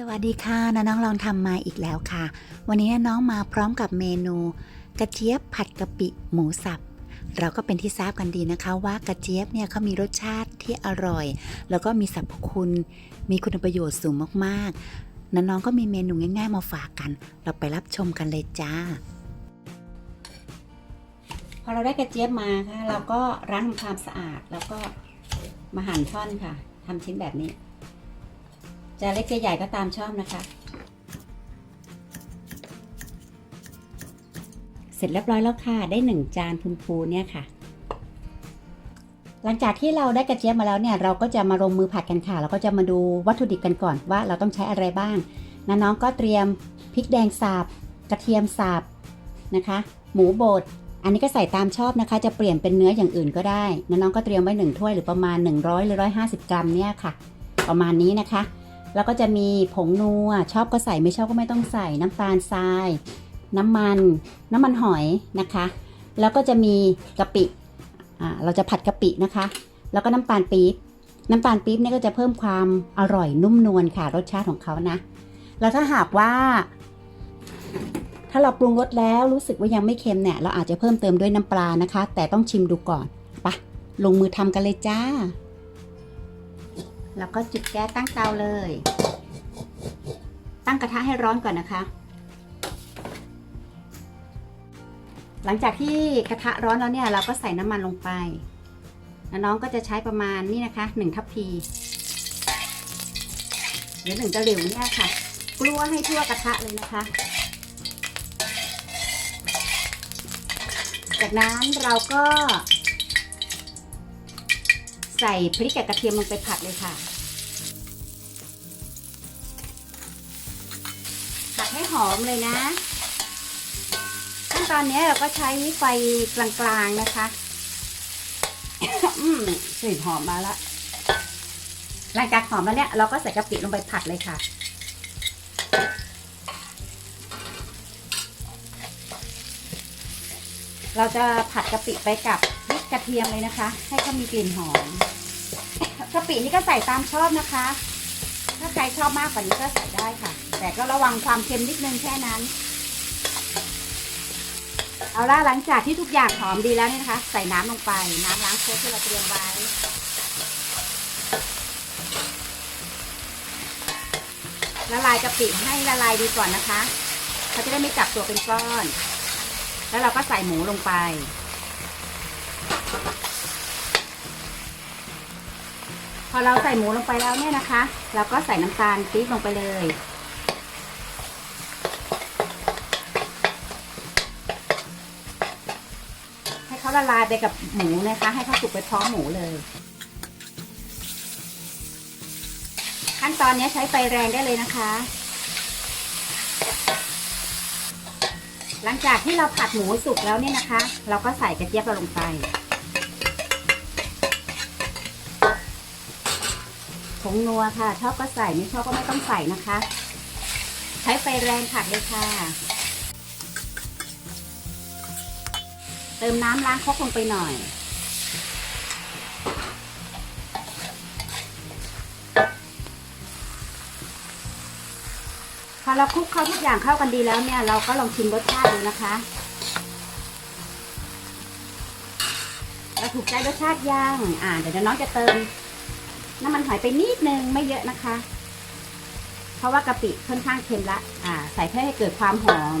สวัสดีค่ะน้าน้องลองทำมาอีกแล้วค่ะ วันนี้น้องมาพร้อมกับเมนู กระเจี๊ยบผัดกะปิหมูสับ เราก็เป็นที่ทราบกันดีนะคะ ว่ากระเจี๊ยบเนี่ยเขามีรสชาติที่อร่อย แล้วก็มีสรรพคุณ มีคุณประโยชน์สูงมากๆน้องก็มีเมนูง่าย ๆ มาฝากกัน เราไปรับชมกันเลยจ้า พอเราได้กระเจี๊ยบมาค่ะเราก็ล้างทำความสะอาดแล้วก็มาหั่นท่อนค่ะทำชิ้นแบบนี้ จะเล็กจะใหญ่ก็ตามชอบนะคะ เสร็จเรียบร้อยแล้วค่ะ ได้หนึ่งจานพูนๆเนี่ยค่ะ หลังจากที่เราได้กระเจี๊ยบมาแล้วเนี่ยเราก็จะมาลงมือผัดกันค่ะเราก็จะมาดูวัตถุดิบกันก่อนว่าเราต้องใช้อะไรบ้างน้าน้องก็เตรียมพริกแดงสับกระเทียมสับนะคะ หมูบดอันนี้ก็ใส่ตามชอบนะคะ จะเปลี่ยนเป็นเนื้ออย่างอื่นก็ได้น้องๆก็เตรียมไว้หนึ่งถ้วยหรือประมาณ 100หรือ150 กรัมเนี่ยค่ะ ประมาณนี้นะคะ แล้วก็จะมีผงนัวชอบก็ใส่ไม่ชอบก็ไม่ต้องใส่น้ำตาลทราย น้ำมัน น้ำมันหอยนะคะ แล้วก็จะมีกะปิอ่าเราจะผัดกะปินะคะ แล้วก็น้ำตาลปี๊บน้ำตาลปี๊บเนี่ยก็จะเพิ่มความอร่อยนุ่มนวลค่ะรสชาติของเขานะ แล้วถ้าหากว่า ถ้าเราปรุงรสแล้วรู้สึกว่ายังไม่เค็มเนี่ย เราอาจจะเพิ่มเติมด้วยน้ำปลานะคะ แต่ต้องชิมดูก่อนไปะลงมือทำกันเลยจ้า แล้วก็จุดแก๊สตั้งเตาเลย ตั้งกระทะให้ร้อนก่อนนะคะ หลังจากที่กระทะร้อนแล้วเนี่ยเราก็ใส่น้ำมันลงไป น้องก็จะใช้ประมาณนี่นะคะหนึ่งทัพพีหรือหนึ่งตะหลิวเนี่ยค่ะ กลัวให้ทั่วกระทะเลยนะคะ จากนั้นเราก็ ใส่พริกกับกระเทียมลงไปผัดเลยค่ะ ผัดให้หอมเลยนะ ขั้นตอนนี้เราก็ใช้ไฟกลางๆนะคะ อืมกลิ่นหอมมาล้วหลังจากหอมแล้วเนี่ยเราก็ใส่กะปิลงไปผัดเลยค่ะเราจะผัดกะปิไปกับ พริกกระเทียมเลยนะคะ ให้เขามีกลิ่นหอมกะปินี่ก็ใส่ตามชอบนะคะ ถ้าใครชอบมากกว่านี้ก็ใส่ได้ค่ะ แต่ก็ระวังความเค็มนิดนึงแค่นั้น เอาล่ะหลังจากที่ทุกอย่างหอมดีแล้วเนี่ยนะคะ ใส่น้ำลงไป น้ำล้างโคกที่เราเตรียมไว้ละลายกะปิให้ละลายดีก่อนนะคะเขาจะได้ไม่จับตัวเป็นก้อน แล้วเราก็ใส่หมูลงไป พอเราใส่หมูลงไปแล้วเนี่ยนะคะ เราก็ใส่น้ำตาลปี๊บลงไปเลยให้เขาละลายไปกับหมูนะคะ ให้เขาสุกไปพร้อมหมูเลย ขั้นตอนนี้ใช้ไฟแรงได้เลยนะคะ หลังจากที่เราผัดหมูสุกแล้วเนี่ยนะคะ เราก็ใส่กระเจี๊ยบเราลงไป งนัวค่ะ ชอบก็ใส่ไม่ชอบก็ไม่ต้องใส่นะคะ ใช้ไฟแรงผัดเลยค่ะ เติมน้ำล้างครกลงไปหน่อย พอเราคลุกเข้าทุกอย่างเข้ากันดีแล้วเนี่ย เราก็ลองชิมรสชาติดูนะคะเราถูกใจรสชาติย่าง อ่า เดี๋ยวน้องจะเติม น้ำมันหอยไปนิดนึงไม่เยอะนะคะ เพราะว่ากะปิค่อนข้างเค็มละ อ่า ใส่เพื่อให้เกิดความหอม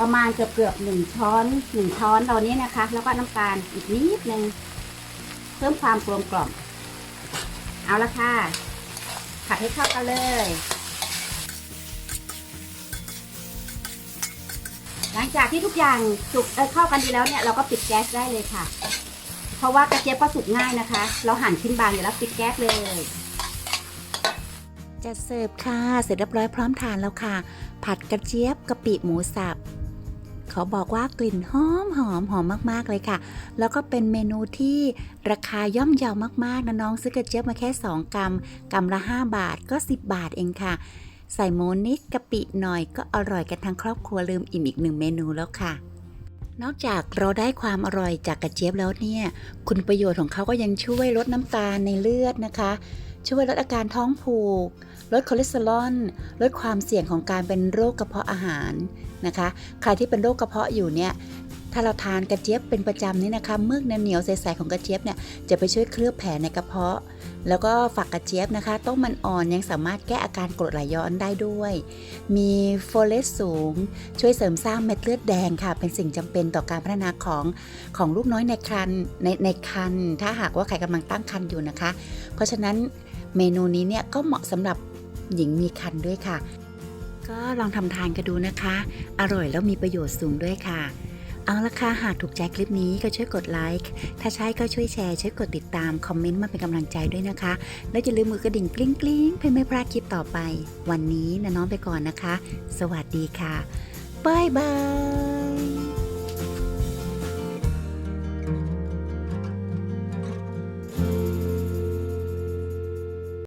ประมาณเกือบเกือบหนึ่งช้อนหนึ่งช้อนตอนนี้นะคะ แล้วก็น้ำตาลอีกนิดนึงเพิ่มความกลมกล่อม เอาละค่ะ ผัดให้เข้ากันเลยหลังจากที่ทุกอย่างสุกเเข้ากันดีแล้วเนี่ยเราก็ปิดแก๊สได้เลยค่ะ เพราะว่ากระเจี๊ยบก็สุกง่ายนะคะ เราหั่นชิ้นบางอยู่แล้วปิดแก๊สเลย จะเสิร์ฟค่ะ เสร็จเรียบร้อยพร้อมทานแล้วค่ะ ผัดกระเจี๊ยบกะปิหมูสับเขาบอกว่ากลิ่นหอมหอมหอมมากๆเลยค่ะ แล้วก็เป็นเมนูที่ราคาย่อมเยาวมากๆนะน้องซื้อกระเจี๊ยบมาแค่ 2 กรัมกรัมละ 5 บาทก็ 10 บาทเองค่ะ ใส่หมูนิดกะปิหน่อยก็อร่อยกันทั้งครอบครัวลืมอิ่มอีกหนึ่งเมนูแล้วค่ะ นอกจากเราได้ความอร่อยจากกระเจี๊ยบแล้วเนี่ย คุณประโยชน์ของเขาก็ยังช่วยลดน้ำตาลในเลือดนะคะ ช่วยลดอาการท้องผูก ลดคอเลสเตอรอลลดความเสี่ยงของการเป็นโรคกระเพาะอาหารนะคะ ใครที่เป็นโรคกระเพาะอยู่เนี่ยถ้าเราทานกระเจี๊ยบเป็นประจำนี่นะคะเมือกเหนียวใสๆของกระเจี๊ยบเนี่ยจะไปช่วยเคลือบแผลในกระเพาะ แล้วก็ฝักกระเจี๊ยบนะคะต้มมันอ่อนยังสามารถแก้อาการกรดไหลย้อนได้ด้วย มีโฟเลตสูง ช่วยเสริมสร้างเม็ดเลือดแดงค่ะ เป็นสิ่งจำเป็นต่อการพัฒนาของของลูกน้อยในครรภ์ในในครรภ์ถ้าหากว่าใครกำลังตั้งครรภ์อยู่นะคะ เพราะฉะนั้น เมนูนี้เนี่ยก็เหมาะสำหรับหญิงมีครรภ์ด้วยค่ะ ก็ลองทำทานกันดูนะคะ อร่อยแล้วมีประโยชน์สูงด้วยค่ะ เอาละค่ะ หากถูกใจคลิปนี้ก็ช่วยกดไลค์ ถ้าใช่ก็ช่วยแชร์ ช่วยกดติดตาม คอมเมนต์มาเป็นกำลังใจด้วยนะคะ แล้วอย่าลืมมือกระดิ่งกลิ้งกลิ้งเพื่อไม่พลาดคลิปต่อไป วันนี้นะน้องไปก่อนนะคะ สวัสดีค่ะบายบาย